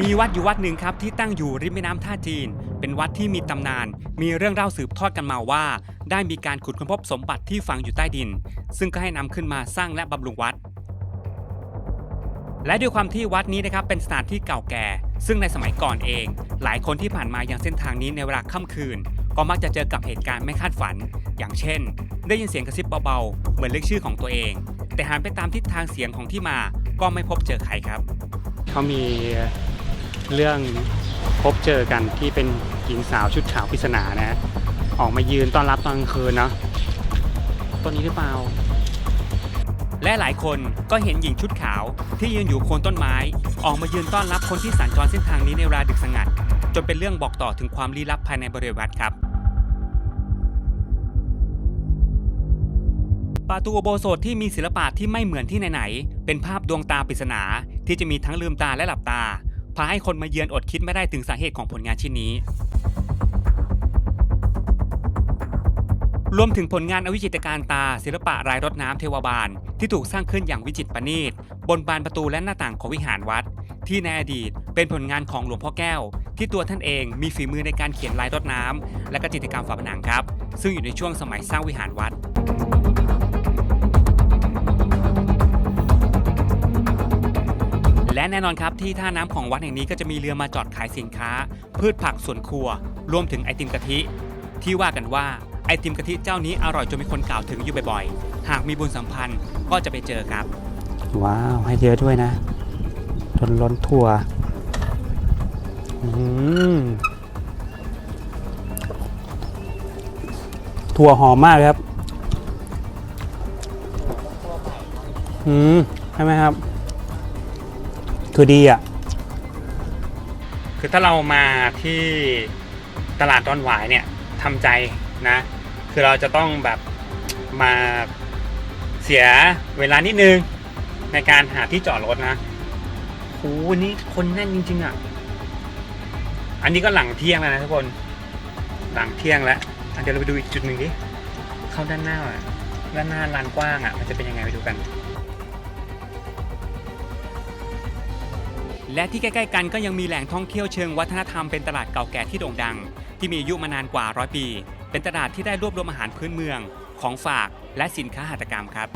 มีวัดอยู่วัดหนึ่งครับที่ตั้งอยู่ริมแม่น้ำท่าจีน เป็นวัดที่มีตำนาน มีเรื่องเล่าสืบทอดกันมาว่า ได้มีการขุดค้นพบสมบัติที่ฝังอยู่ใต้ดิน ซึ่งก็ให้นำขึ้นมาสร้างและบำรุงวัด และด้วยความที่วัดนี้นะครับเป็นสถานที่เก่าแก่ ซึ่งในสมัยก่อนเอง หลายคนที่ผ่านมายังเส้นทางนี้ในเวลาค่ำคืน ก็มักจะเจอกับเหตุการณ์ไม่คาดฝัน อย่างเช่น ได้ยินเสียงกระซิบเบาๆเหมือนเรียกชื่อของตัวเอง แต่หันไปตามทิศทางเสียงของที่มาก็ไม่พบเจอใครครับ เขามี เรื่องพบเจอกันที่เป็นหญิงสาวชุดขาวปริศนานะ ออกมายืนต้อนรับตอนกลางคืนเนาะต้นนี้หรือเปล่า และหลายคนก็เห็นหญิงชุดขาวที่ยืนอยู่โคนต้นไม้ ออกมายืนต้อนรับคนที่สัญจรเส้นทางนี้ในเวลาดึกสงัด จนเป็นเรื่องบอกต่อถึงความลี้ลับภายในบริเวณวัดครับ ประตูอุโบสถที่มีศิลปะที่ไม่เหมือนที่ไหนๆเป็นภาพดวงตาปริศนาที่จะมีทั้งลืมตาและหลับตาาให้คนมาเยือนอดคิดไม่ได้ถึงสาเหตุของผลงานชิ้นนี้ รวมถึงผลงานอวิจิตการตา ศิลปะรายรถน้ำเทวบาล ที่ถูกสร้างขึ้นอย่างวิจิตรประณีต บนบานประตูและหน้าต่างของวิหารวัด ที่ในอดีตเป็นผลงานของหลวงพ่อแก้ว ที่ตัวท่านเองมีฝีมือในการเขียนลายรถน้ำและก็จิตรกรรมฝาผนังครับ ซึ่งอยู่ในช่วงสมัยสร้างวิหารวัด และแน่นอนครับที่ท่าน้ำของวัดแห่งนี้ก็จะมีเรือมาจอดขายสินค้า พืชผักสวนครัว รวมถึงไอติมกะทิ ที่ว่ากันว่าไอติมกะทิเจ้านี้อร่อยจนมีคนกล่าวถึงอยู่บ่อยๆ หากมีบุญสัมพันธ์ก็จะไปเจอครับ ว้าว ให้เยอะด้วยนะล้นล้นถั่วถั่วหอมมากครับ อืม ใช่ไหมครับ คือดีอะ คือถ้าเรามาที่ตลาดดอนหวายเนี่ยทำใจนะ คือเราจะต้องแบบมาเสียเวลานิดนึงในการหาที่จอดรถนะโอ้วันนี้คนแน่นจริงๆอะ อันนี้ก็หลังเที่ยงแล้วนะทุกคน หลังเที่ยงแล้วเดี๋ยวเราไปดูอีกจุดหนึ่งดิ เข้าด้านหน้าอะ ด้านหน้าลานกว้างอะ มันจะเป็นยังไงไปดูกัน และที่ใกล้ๆกันก็ยังมีแหล่งท่องเที่ยวเชิงวัฒนธรรมเป็นตลาดเก่าแก่ที่โด่งดัง ที่มีอายุมานานกว่าร้อยปี เป็นตลาดที่ได้รวบรวมอาหารพื้นเมือง ของฝากและสินค้าหัตถกรรมครับ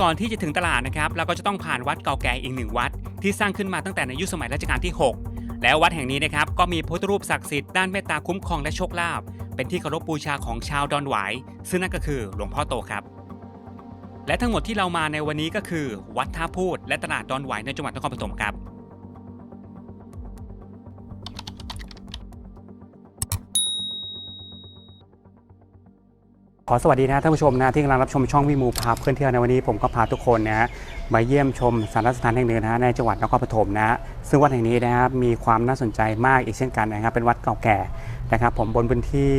ก่อนที่จะถึงตลาดนะครับเราก็จะต้องผ่านวัดเก่าแก่อีกหนึ่งวัด ที่สร้างขึ้นมาตั้งแต่ในยุคสมัยรัชกาลที่ 6 แล้ววัดแห่งนี้นะครับก็มีพระพุทธรูปศักดิ์สิทธิ์ด้านเมตตาคุ้มครองและโชคลาภเป็นที่เคารพบูชาของชาวดอนหวายซึ่งนั่นก็คือหลวงพ่อโตครับ และทั้งหมดที่เรามาในวันนี้ก็คือ วัดท่าพูดและตลาดดอนหวายในจังหวัดนครปฐมครับ อสวัสดีนะท่านผู้ชมนะที่กำลังรับชมช่องวิมูพาเพื่อนเที่ยวในวันนี้ผมก็พาทุกคนนะมาเยี่ยมชมสานสถานแห่งหนึ่งนะในจังหวัดนครปฐมนะซึ่งวัดแห่งนี้นะครับมีความน่าสนใจมากอีกเช่นกันนะครับเป็นวัดเก่าแก่นะครับผมบนพื้นที่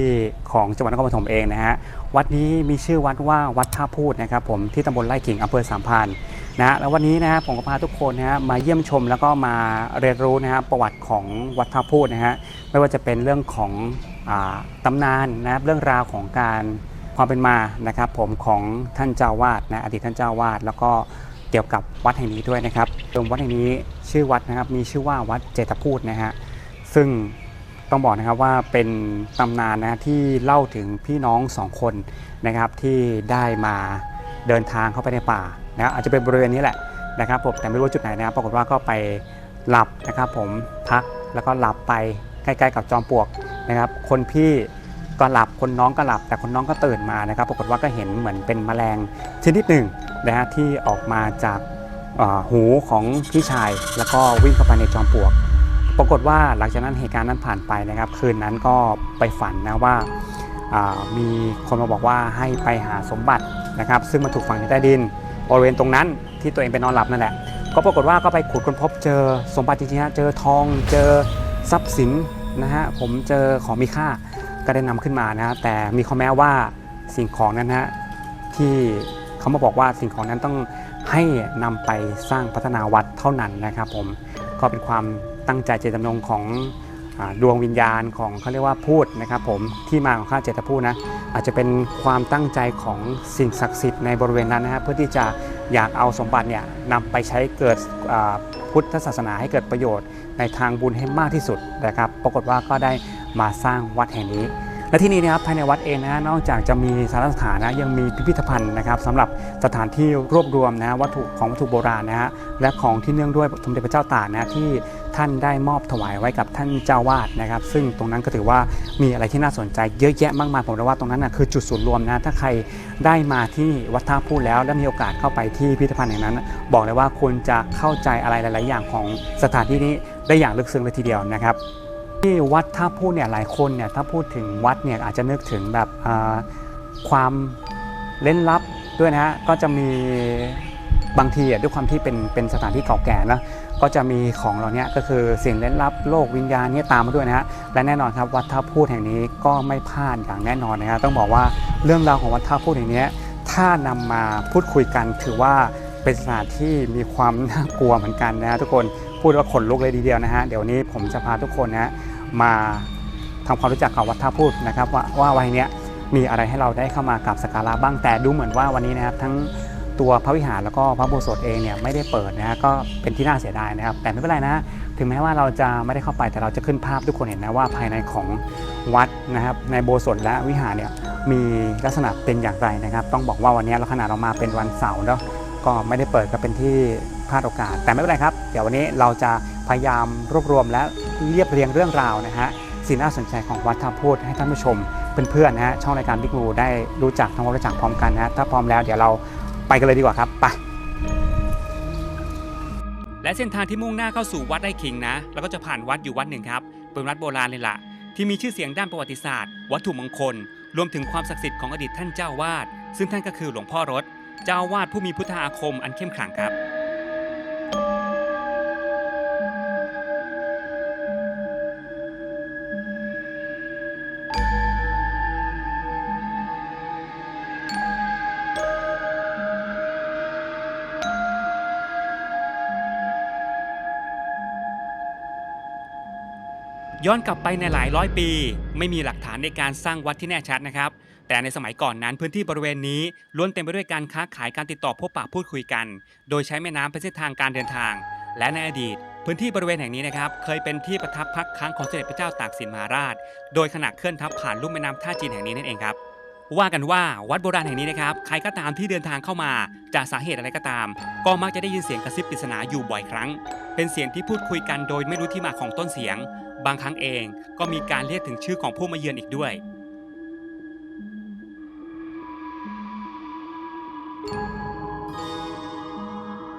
ของจังหวัดนครปฐมเองนะฮะวัดนี้มีชื่อวัดว่าวัดท่าพูดนะครับผมที่ตำบลไร่ขิงอำเภอสามพรานนะแล้ววันนี้นะฮะผมก็พาทุกคนนะฮะมาเยี่ยมชมแล้วก็มาเรียนรู้นะฮะประวัติของวัดท่าพูดนะฮะไม่ว่าจะเป็นเรื่องของอตำนานนะครับเรื่องราวของการ ความเป็นมานะครับ ผมของท่านเจ้าวาดนะอดีตท่านเจ้าวาดแล้วก็เกี่ยวกับวัดแห่งนี้ด้วยนะครับตรงวัดแห่งนี้ชื่อวัดนะครับมีชื่อว่าวัดเจตพูดนะฮะซึ่งต้องบอกนะครับว่าเป็นตำนานนะที่เล่าถึงพี่น้องสองคนนะครับที่ได้มาเดินทางเข้าไปในป่านะอาจจะเป็นบริเวณนี้แหละนะครับผมแต่ไม่รู้จุดไหนนะครับปรากฏว่าก็ไปหลับนะครับผมพักแล้วก็หลับไปใกล้ๆกับจอมปลวกนะครับ คนพี่ ก็หลับคนน้องก็หลับ แต่คนน้องก็ตื่นมานะครับ ปรากฏว่าก็เห็นเหมือนเป็นแมลงชนิดหนึ่งนะฮะที่ออกมาจากหูของพี่ชาย แล้วก็วิ่งเข้าไปในจอมปลวก ปรากฏว่าหลังจากนั้นเหตุการณ์นั้นผ่านไปนะครับ คืนนั้นก็ไปฝันนะว่ามีคนมาบอกว่าให้ไปหาสมบัตินะครับ ซึ่งมันถูกฝังในใต้ดินบริเวณตรงนั้นที่ตัวเองไปนอนหลับนั่นแหละ ก็ปรากฏว่าก็ไปขุดค้นพบเจอสมบัติจริงๆฮะเจอทองเจอทรัพย์สินนะฮะผมเจอของมีค่า ก็ได้นำขึ้นมานะแต่มีข้อแม้ว่าสิ่งของนั้นนะฮะที่เขามาบอกว่าสิ่งของนั้นต้องให้นำไปสร้างพัฒนาวัดเท่านั้นนะครับผมก็เป็นความตั้งใจเจตจำนงของอดวงวิญญาณของเขาเรียกว่าพูดนะครับผมที่มาของข้าเจตพูดนะอาจจะเป็นความตั้งใจของสิ่งศักดิ์สิทธิ์ในบริเวณนั้นนะครับเพื่อที่จะอยากเอาสมบัติเนี่ยนำไปใช้เกิดพุทธศาสนาให้เกิดประโยชน์ในทางบุญให้มากที่สุดนะครับ ปรากฏว่าก็ได้ มาสร้างวัดแห่งนี้ และที่นี่นะครับภายในวัดเองนะนอกจากจะมีสารสถานนะยังมีพิพิธภัณฑ์นะครับสำหรับสถานที่รวบรวมนะวัตถุของวัตถุโบราณนะฮะและของที่เนื่องด้วยสมเด็จพระเจ้าตากนะที่ท่านได้มอบถวายไว้กับท่านเจ้าวาดนะครับ ซึ่งตรงนั้นก็ถือว่ามีอะไรที่น่าสนใจเยอะแยะมากมายผมเรียกว่าตรงนั้นนะคือจุดศูนย์รวมนะถ้าใครได้มาที่วัดท่าพูดแล้วและมีโอกาสเข้าไปที่พิพิธภัณฑ์แห่งนั้น บอกเลยว่าคุณจะเข้าใจอะไรหลาย ๆ อย่างของสถานที่นี้ได้อย่างลึกซึ้งเลยทีเดียวนะครับ ที่วัดท่าพูดเนี่ยหลายคนเนี่ยถ้าพูดถึงวัดเนี่ยอาจจะนึกถึงแบบความเล่นลับด้วยนะฮะก็จะมีบางทีอะด้วยความที่เป็นเป็นสถานที่เก่าแก่นะก็จะมีของเราเนี่ยก็คือสิ่งเล่นลับโลกวิญญาณเนี่ยตามมาด้วยนะฮะและแน่นอนครับวัดท่าพูดแห่งนี้ก็ไม่พลาดอย่างแน่นอนนะครับต้องบอกว่าเรื่องราวของวัดท่าพูดแห่งนี้ถ้านำมาพูดคุยกันถือว่า เป็นสถานที่มีความน่ากลัวเหมือนกันนะฮะทุกคนพูดว่าขนลุกเลยทีเดียวนะฮะเดี๋ยวนี้ผมจะพาทุกคนนะฮะมาทำความรู้จักกับวัดท่าพูดนะครับ ว่าว่าวันนี้มีอะไรให้เราได้เข้ามากราบสักการะบ้างแต่ดูเหมือนว่าวันนี้นะครับทั้งตัวพระวิหารแล้วก็พระโบสถ์เองเนี่ยไม่ได้เปิดนะฮะก็เป็นที่น่าเสียดายนะครับ แต่ไม่เป็นไรนะ ถึงแม้ว่าเราจะไม่ได้เข้าไปแต่เราจะขึ้นภาพทุกคนเห็นนะว่าภายในของวัดนะครับ ในโบสถ์และวิหารเนี่ยมีลักษณะเป็นอย่างไรนะครับ ต้องบอกว่าวันนี้เราขนาดเรามาเป็นวันเสาร์แล้ว ก็ไม่ได้เปิดก็เป็นที่พลาดโอกาส แต่ไม่เป็นไรครับ เดี๋ยววันนี้เราจะพยายามรวบรวมและเรียบเรียงเรื่องราวนะฮะสิ่งน่าสนใจของวัดท่าพูดให้ท่านผู้ชมเพื่อนๆนะฮะช่องรายการบิ๊กมูได้รู้จักทำความรู้จักพร้อมกันนะถ้าพร้อมแล้วเดี๋ยวเราไปกันเลยดีกว่าครับไปและเส้นทางที่มุ่งหน้าเข้าสู่วัดไร่ขิงนะแล้วก็จะผ่านวัดอยู่วัดหนึ่งครับเป็นวัดโบราณเลยล่ะที่มีชื่อเสียงด้านประวัติศาสตร์ วัตถุมงคล รวมถึงความศักดิ์สิทธิ์ของอดีตท่านเจ้าวาด ซึ่งท่านก็คือหลวงพ่อรถ เจ้าวาดผู้มีพุทธอาคมอันเข้มขลังครับ ย้อนกลับไปในหลายร้อยปี ไม่มีหลักฐานในการสร้างวัดที่แน่ชัดนะครับ แต่ในสมัยก่อนนั้นพื้นที่บริเวณนี้ล้วนเต็มไปด้วยการค้าขายการติดต่อพบปะพูดคุยกัน โดยใช้แม่น้ำเป็นเส้นทางการเดินทาง และในอดีต พื้นที่บริเวณแห่งนี้นะครับเคยเป็นที่ประทับพักค้างของสมเด็จพระเจ้าตากสินมหาราช โดยขณะเคลื่อนทัพผ่านลุ่มแม่น้ำท่าจีนแห่งนี้นั่นเองครับว่ากันว่าวัดโบราณแห่งนี้นะครับใครก็ตามที่เดินทางเข้ามาจากสาเหตุอะไรก็ตาม ก็มักจะได้ยินเสียงกระซิบปริศนาอยู่บ่อยครั้ง เป็นเสียงที่พูดคุยกันโดยไม่รู้ที่มาของต้นเสียง บางครั้งเองก็มีการเรียกถึงชื่อของผู้มาเยือนอีกด้วย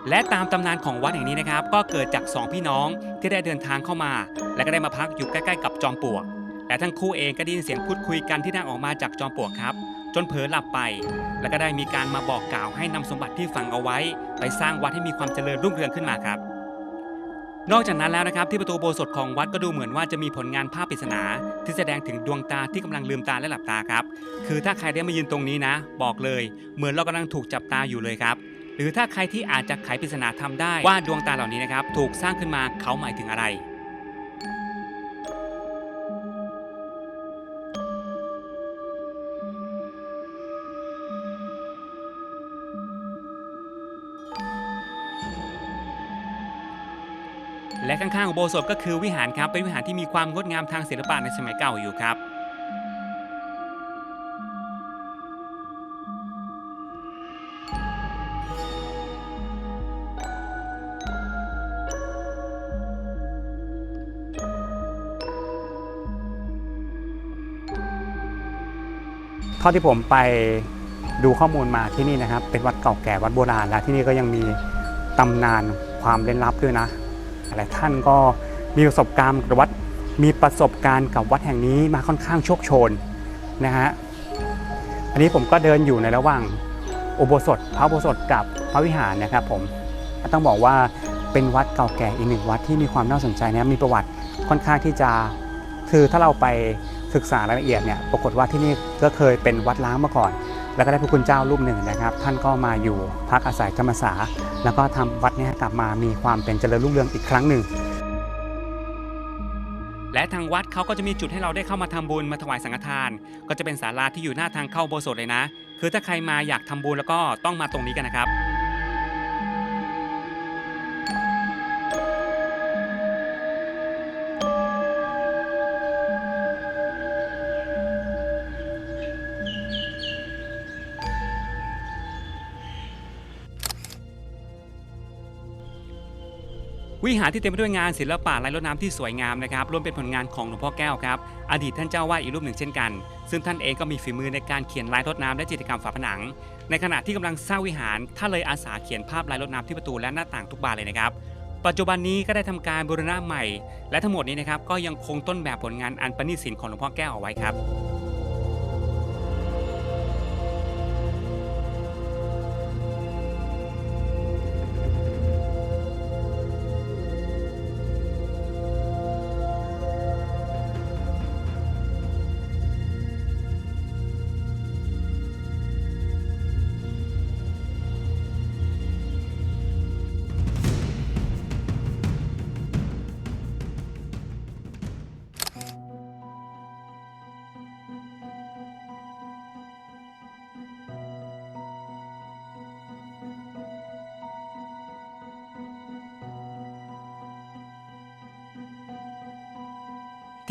และตามตำนานของวัดแห่งนี้นะครับ ก็เกิดจากสองพี่น้องที่ได้เดินทางเข้ามา และก็ได้มาพักอยู่ใกล้ๆกับจอมปลวกและทั้งคู่เองก็ได้ยินเสียงพูดคุยกันที่ดังออกมาจากจอมปลวกครับ จนเผลอหลับไป แล้วก็ได้มีการมาบอกกล่าวให้นำสมบัติที่ฝังเอาไว้ ไปสร้างวัดให้มีความเจริญรุ่งเรืองขึ้นมาครับ นอกจากนั้นแล้วนะครับที่ประตูโบสถของวัดก็ดูเหมือนว่าจะมีผลงานภาพปริศนา ที่แสดงถึงดวงตาที่กำลังลืมตาและหลับตาครับ คือถ้าใครได้มายืนตรงนี้นะ บอกเลย เหมือนเรากำลังถูกจับตาอยู่เลยครับ หรือถ้าใครที่อาจจะไขปริศนาทำได้ว่าดวงตาเหล่านี้นะครับถูกสร้างขึ้นมาเขาหมายถึงอะไรและข้างๆอุโบสถก็คือวิหารครับเป็นวิหารที่มีความงดงามทางศิลปะในสมัยเก่าอยู่ครับ ท่าที่ผมไปดูข้อมูลมาที่นี่นะครับ เป็นวัดเก่าแก่วัดโบราณและที่นี่ก็ยังมีตำนานความเล่นลับด้วยนะหลายท่านก็มีประสบการณ์กับวัดมีประสบการณ์กับวัดแห่งนี้มาค่อนข้างโชคโชนนะฮะอันนี้ผมก็เดินอยู่ในระหว่างอุโบสถพระอุโบสถกับพระวิหารนะครับผมต้องบอกว่าเป็นวัดเก่าแก่อีกหนึ่งวัดที่มีความน่าสนใจนะมีประวัติค่อนข้างที่จะคือถ้าเราไป ศึกษารายละเอียดเนี่ยปรากฏว่าที่นี่ก็เคยเป็นวัดล้างมาก่อน แล้วก็ได้พระคุณเจ้ารูปหนึ่งนะครับ ท่านก็มาอยู่พักอาศัยจำพรรษา แล้วก็ทำวัดนี้กลับมามีความเป็นเจริญรุ่งเรืองอีกครั้งหนึ่ง และทางวัดเขาก็จะมีจุดให้เราได้เข้ามาทำบุญมาถวายสังฆทาน ก็จะเป็นศาลาที่อยู่หน้าทางเข้าโบสถ์เลยนะ คือถ้าใครมาอยากทำบุญแล้วก็ต้องมาตรงนี้กันนะครับ วิหารที่เต็มไปด้วยงานศิลปะลายรดน้ำที่สวยงามนะครับรวมเป็นผลงานของหลวงพ่อแก้วครับอดีตท่านเจ้าวาดอีกรูปหนึ่งเช่นกัน ซึ่งท่านเองก็มีฝีมือในการเขียนลายรดน้ำและจิตรกรรมฝาผนัง ในขณะที่กำลังสร้างวิหารท่านเลยอาสาเขียนภาพลายรดน้ำที่ประตูและหน้าต่างทุกบานเลยนะครับปัจจุบันนี้ก็ได้ทำการบูรณะใหม่ และทั้งหมดนี้นะครับก็ยังคงต้นแบบผลงานอันประณีตศิลป์ของหลวงพ่อแก้วเอาไว้ครับ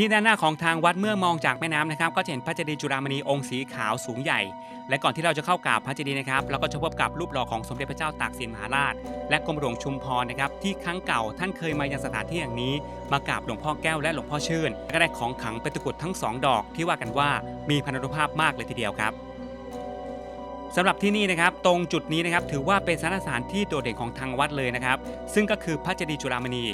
ที่ด้านหน้าของทางวัดเมื่อมองจากแม่น้ำนะครับ ก็จะเห็นพระเจดีย์จุฬามณีองค์สีขาวสูงใหญ่ และก่อนที่เราจะเข้ากราบพระเจดีย์นะครับเราก็จะพบกับรูปหล่อของสมเด็จพระเจ้าตากสินมหาราช และกรมหลวงชุมพรนะครับที่ครั้งเก่าท่านเคยมายังสถานที่อย่างนี้ มากราบหลวงพ่อแก้วและหลวงพ่อชื่นและก็ได้ของขังเป็นตะกรุดทั้งสองดอกที่ว่ากันว่ามีพันธุภาพมากเลยทีเดียวครับสำหรับที่นี่นะครับตรงจุดนี้นะครับถือว่าเป็นสถานสถานที่โดดเด่นของทางวัดเลยนะครับ ซึ่งก็คือพระเจดีย์จุฬามณี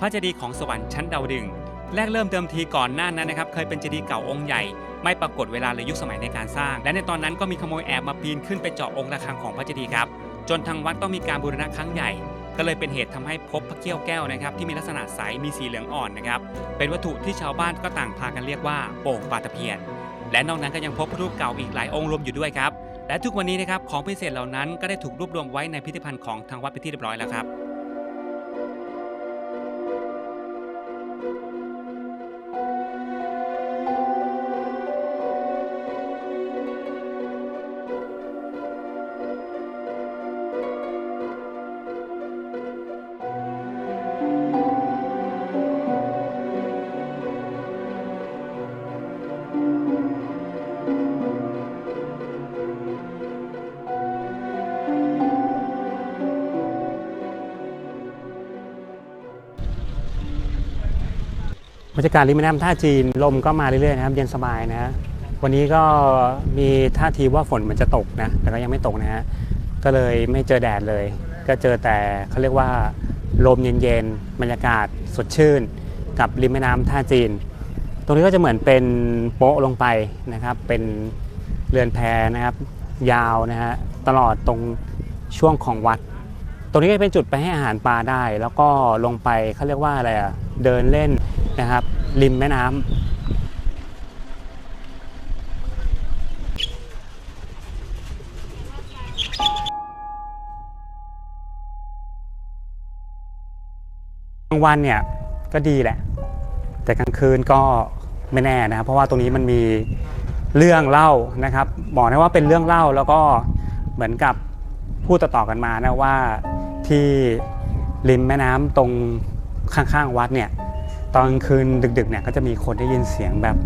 พระเจดีย์ของสวรรค์ชั้นดาวดึง แรกเริ่มเดิมทีก่อนหน้านั้นนะครับเคยเป็นเจดีย์เก่าองค์ใหญ่ไม่ปรากฏเวลาเลยยุคสมัยในการสร้าง และในตอนนั้นก็มีขโมยแอบมาปีนขึ้นไปเจาะองค์ระฆังของพระเจดีย์ครับ จนทางวัดต้องมีการบูรณะครั้งใหญ่ ก็เลยเป็นเหตุทำให้พบพระเกี้ยวแก้วนะครับที่มีลักษณะใสมีสีเหลืองอ่อนนะครับเป็นวัตถุที่ชาวบ้านก็ต่างพากันเรียกว่าโป่งปลาตะเพียน และนอกนั้นก็ยังพบพระรูปเก่าอีกหลายองค์รวมอยู่ด้วยครับและทุกวันนี้นะครับของพิเศษเหล่านั้นก็ได้ถูกรวบรวมไว้ในพิพิธภัณฑ์ของทางวัดเป็นที่เรียบร้อยแล้วครับ บรรยากาศริมแม่น้ำท่าจีนลมก็มาเรื่อยๆนะครับ เย็นสบายนะวันนี้ก็มีท่าทีว่าฝนมันจะตกนะแต่ก็ยังไม่ตกนะฮะก็เลยไม่เจอแดดเลย ก็เจอแต่เขาเรียกว่าลมเย็นๆบรรยากาศสดชื่น กับริมแม่น้ำท่าจีน ตรงนี้ก็จะเหมือนเป็นโป๊ะลงไปนะครับ เป็นเรือนแพนะครับ ยาวนะฮะตลอดตรงช่วงของวัด ตรงนี้ก็เป็นจุดไปให้อาหารปลาได้ แล้วก็ลงไปเขาเรียกว่าอะไรอะเดินเล่น นะครับ ริมแม่น้ำกลางวันเนี่ยก็ดีแหละ แต่กลางคืนก็ไม่แน่นะครับเพราะว่าตรงนี้มันมีเรื่องเล่านะครับบอกได้ว่าเป็นเรื่องเล่าแล้วก็เหมือนกับพูดต่อๆกันมานะว่าที่ริมแม่น้ำตรงข้างๆวัดเนี่ย ตอนคืนดึกๆเนี่ยก็จะมีคนได้ยินเสียงแบบ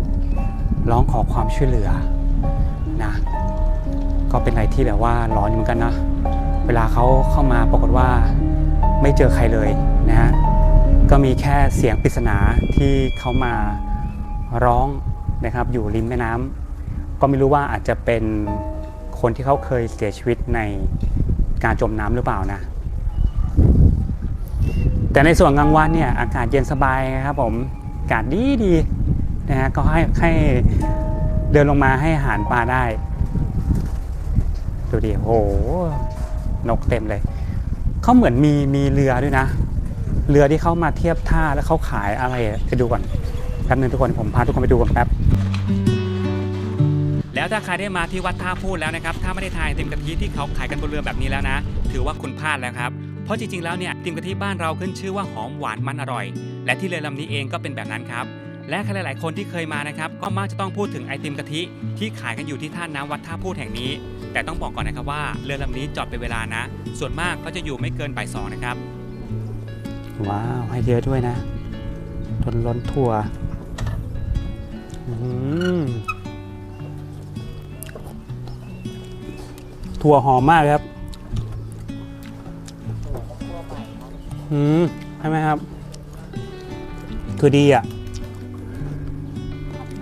ร้องขอความช่วยเหลือนะก็เป็นอะไรที่แบบว่าร้อนเหมือนกันนะเวลาเขาเข้ามาปรากฏว่าไม่เจอใครเลยนะฮะก็มีแค่เสียงปริศนาที่เขามาร้องนะครับอยู่ริมแม่น้ำก็ไม่รู้ว่าอาจจะเป็นคนที่เขาเคยเสียชีวิตในการจมน้ำหรือเปล่านะ แต่ในส่วนกลางวันเนี่ยอากาศเย็นสบายนะครับผมอากาศดีดีนะฮะก็ให้ให้เดินลงมาให้อาหารปลาได้ดูดิโหนกเต็มเลยเขาเหมือนมีมีเรือด้วยนะ เรือที่เขามาเทียบท่าแล้วเขาขายอะไรอะไปดูก่อนแป๊บนึงทุกคนผมพาทุกคนไปดูกันแป๊บแล้วถ้าใครได้มาที่วัดท่าพูดแล้วนะครับ ถ้าไม่ได้ทานไอติมกะทิที่เขาขายกันบนเรือแบบนี้แล้วนะ ถือว่าคุณพลาดแล้วครับ ราะจริงๆแล้วเนี่ยไอติมกะทิบ้านเราขึ้นชื่อว่าหอมหวานมันอร่อย และที่เรือลำนี้เองก็เป็นแบบนั้นครับและใครหลายๆคนที่เคยมานะครับก็มักจะต้องพูดถึงไอติมกะทิ ที่ขายกันอยู่ที่ท่าน้ำวัดท่าพูดแห่งนี้ แต่ต้องบอกก่อนนะครับว่าเรือลำนี้จอดเป็นเวลานะ ส่วนมากก็จะอยู่ไม่เกินบ่ายสองนะครับ ว้าวให้เยอะด้วยนะจนล้นถั่วถั่วหอมมากครับ อืมใช่ไหมครับ คือดีอะ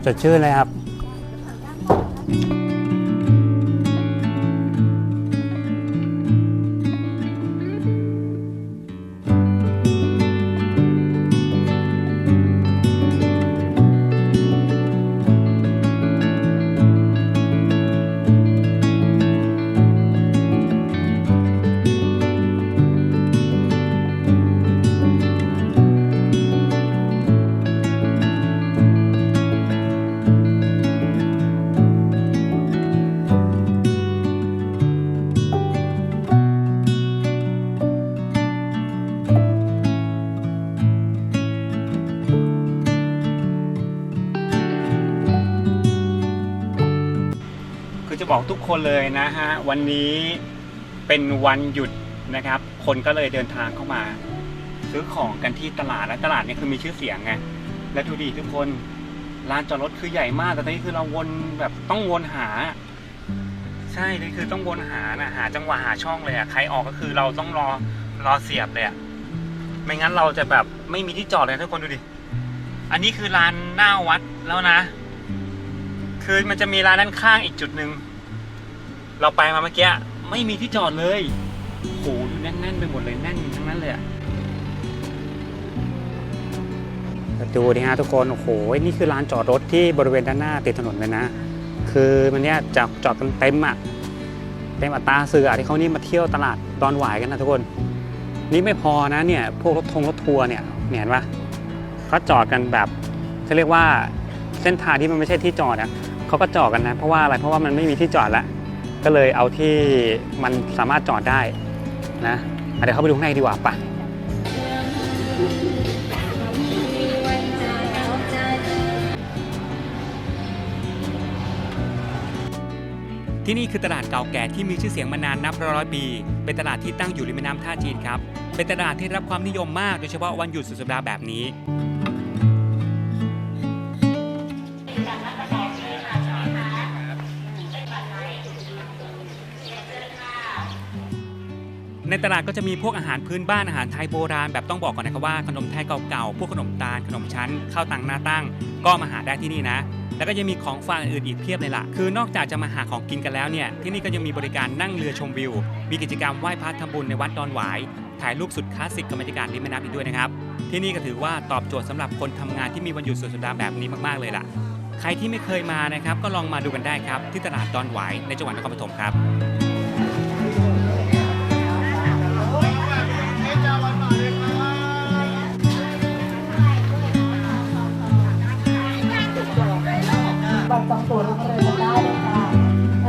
สดชื่นเลยครับ ทุกคนเลยนะฮะวันนี้เป็นวันหยุดนะครับ คนก็เลยเดินทางเข้ามา ซื้อของกันที่ตลาดและตลาดเนี่ยคือมีชื่อเสียงไงและดูดิทุกคนลานจอดรถคือใหญ่มากแต่ตอนนี้คือเราวนแบบต้องวนหา ใช่นี่คือต้องวนหานะหา จังหวะหาช่องเลยอะใครออกก็คือเราต้องรอรอเสียบเลยอะไม่งั้นเราจะแบบไม่มีที่จอดเลยทุกคนดูดิอันนี้คือลานหน้าวัดแล้วนะ คือมันจะมีร้านด้านข้างอีกจุดหนึ่ง เราไปมาเมื่อกี้ไม่มีที่จอดเลยโหดูแน่นๆไปหมดเลยแน่นทั้งนั้นเลยอะดูดิฮะทุกคนโอ้โหนี่คือลานจอดรถที่บริเวณด้านหน้าติดถนนเลยนะ คือมันเนี่ยจอดจอดกันเต็มอะเต็มอัตราเสือที่เขานี่มาเที่ยวตลาดดอนหวายกันนะทุกคน นี่ไม่พอนะเนี่ยพวกรถทงรถทัวร์เนี่ยเนี่ยเห็นปะเขาจอดกันแบบเขาเรียกว่าเส้นทางที่มันไม่ใช่ที่จอดนะเขาก็จอดกันนะเพราะว่าอะไรเพราะว่ามันไม่มีที่จอดแล้ว ก็เลยเอาที่มันสามารถจอดได้นะเดี๋ยวเข้าไปดูข้างในดีกว่าปะที่นี่คือตลาดเก่าแก่ที่มีชื่อเสียงมานานนับร้อยปี เป็นตลาดที่ตั้งอยู่ริมแม่น้ำท่าจีนครับ เป็นตลาดที่รับความนิยมมากโดยเฉพาะวันหยุดสุดสัปดาห์แบบนี้ ในตลาดก็จะมีพวกอาหารพื้นบ้านอาหารไทยโบราณแบบต้องบอกก่อนนะครับว่าขนมไทยเก่าๆพวกขนมตาลขนมชั้นข้าวตังหน้าตั้ง ก็มาหาได้ที่นี่นะ แล้วก็ยังมีของฝากอื่นอีกเพียบเลยล่ะ คือนอกจากจะมาหาของกินกันแล้วเนี่ยที่นี่ก็ยังมีบริการนั่งเรือชมวิว มีกิจกรรมไหว้พระทำบุญในวัดดอนหวายถ่ายรูปสุดคลาสสิกกับบรรยากาศริมแม่น้ำอีกด้วยนะครับที่นี่ก็ถือว่าตอบโจทย์สำหรับคนทำงานที่มีวันหยุดสุดสัปดาห์แบบนี้มากๆเลยล่ะ ใครที่ไม่เคยมานะครับก็ลองมาดูกันได้ครับที่ตลาดดอนหวายในจังหวัดนครปฐมครับ บัตรจองตั๋วลงเรือกันได้เลยค่ะ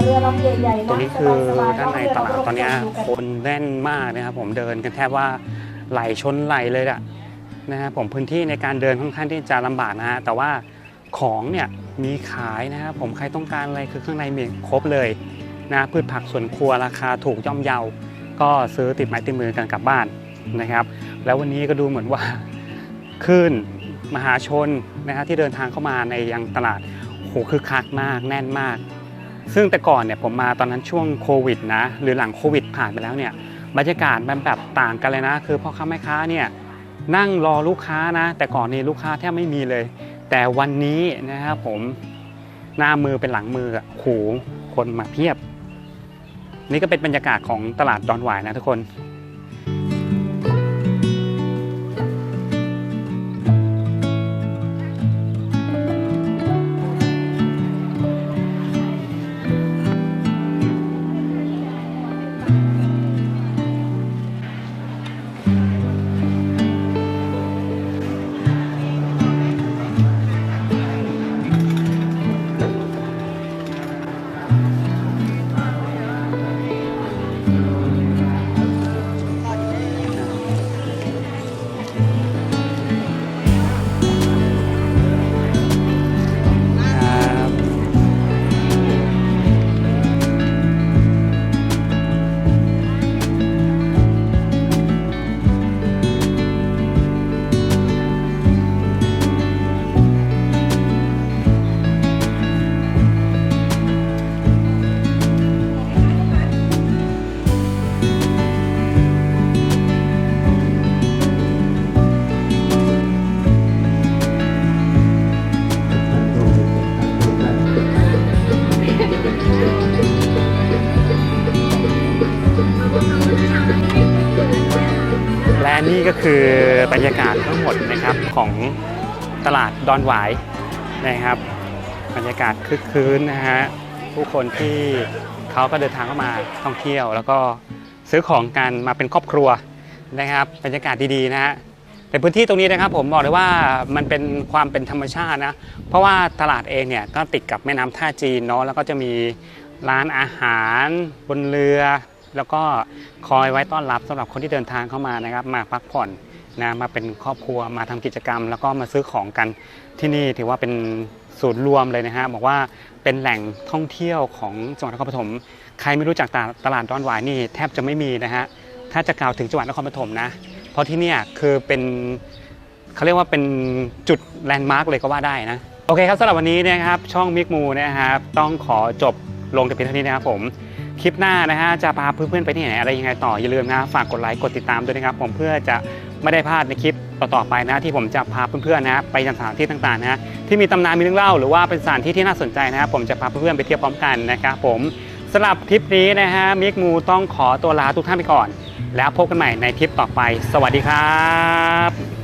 เรือลำใหญ่ๆตรงนี้คือด้านในตลาดตอนนี้คนแน่นมากนะครับผมเดินกันแทบว่าไหลชนไหลเลยอะนะครับผมพื้นที่ในการเดินค่อนข้างที่จะลำบากนะฮะแต่ว่าของเนี่ยมีขายนะครับผมใครต้องการอะไรคือข้างในมีครบเลยนะพืชผักสวนครัวราคาถูกย่อมเยา ก็ซื้อติดไม้ติดมือกันกลับบ้านนะครับ แล้ววันนี้ก็ดูเหมือนว่าคลื่นมหาชนนะครับที่เดินทางเข้ามาในยังตลาด โหคือคักมากแน่นมาก ซึ่งแต่ก่อนเนี่ยผมมาตอนนั้นช่วงโควิดนะหรือหลังโควิดผ่านไปแล้วเนี่ยบรรยากาศมันแบบต่างกันเลยนะ คือพ่อค้าแม่ค้าเนี่ยนั่งรอลูกค้านะ แต่ก่อนนี้ลูกค้าแทบไม่มีเลย แต่วันนี้นะครับผมหน้ามือเป็นหลังมืออะโหคนมาเพียบ นี่ก็เป็นบรรยากาศของตลาดดอนหวายนะทุกคน นี่ก็คือบรรยากาศทั้งหมดนะครับของตลาดดอนหวายนะครับ บรรยากาศคึกคืนนะฮะผู้คนที่เขาก็เดินทางเข้ามาท่องเที่ยว แล้วก็ซื้อของกันมาเป็นครอบครัวนะครับ บรรยากาศดีๆนะฮะในพื้นที่ตรงนี้นะครับผมบอกเลยว่ามันเป็นความเป็นธรรมชาตินะเพราะว่าตลาดเองเนี่ยก็ติดกับแม่น้ำท่าจีนเนาะแล้วก็จะมีร้านอาหารบนเรือ แล้วก็คอยไว้ต้อนรับสำหรับคนที่เดินทางเข้ามานะครับ มาพักผ่อนนะมาเป็นครอบครัวมาทำกิจกรรม แล้วก็มาซื้อของกันที่นี่ถือว่าเป็นศูนย์รวมเลยนะฮะบอกว่าเป็นแหล่งท่องเที่ยวของจังหวัดนครปฐมใครไม่รู้จักตลาดตลาดดอนหวายนี่แทบจะไม่มีนะฮะถ้าจะกล่าวถึงจังหวัดนครปฐมนะ เพราะที่เนี่ยคือเป็นเขาเรียกว่าเป็นจุดแลนด์มาร์กเลยก็ว่าได้นะ โอเคครับสำหรับวันนี้นะครับช่องมิกมูนะครับต้องขอจบลงแต่เพียงเท่านี้นะครับผม คลิปหน้านะฮะจะพาเพื่อนๆไปที่ไหนอะไรยังไงต่ออย่าลืมนะฝากกดไลค์กดติดตามด้วยนะครับ ผมเพื่อจะไม่ได้พลาดในคลิปต่อๆไปนะ ที่ผมจะพาเพื่อนๆนะไปยังสถานที่ต่างๆนะที่มีตำนานมีเรื่องเล่า หรือว่าเป็นสถานที่ที่น่าสนใจนะครับผมจะพาเพื่อนๆไปเที่ยวพร้อมกันนะครับผมสำหรับคลิปนี้นะฮะมิกมูต้องขอตัวลาทุกท่านไปก่อน แล้วพบกันใหม่ในคลิปต่อไป สวัสดีครับ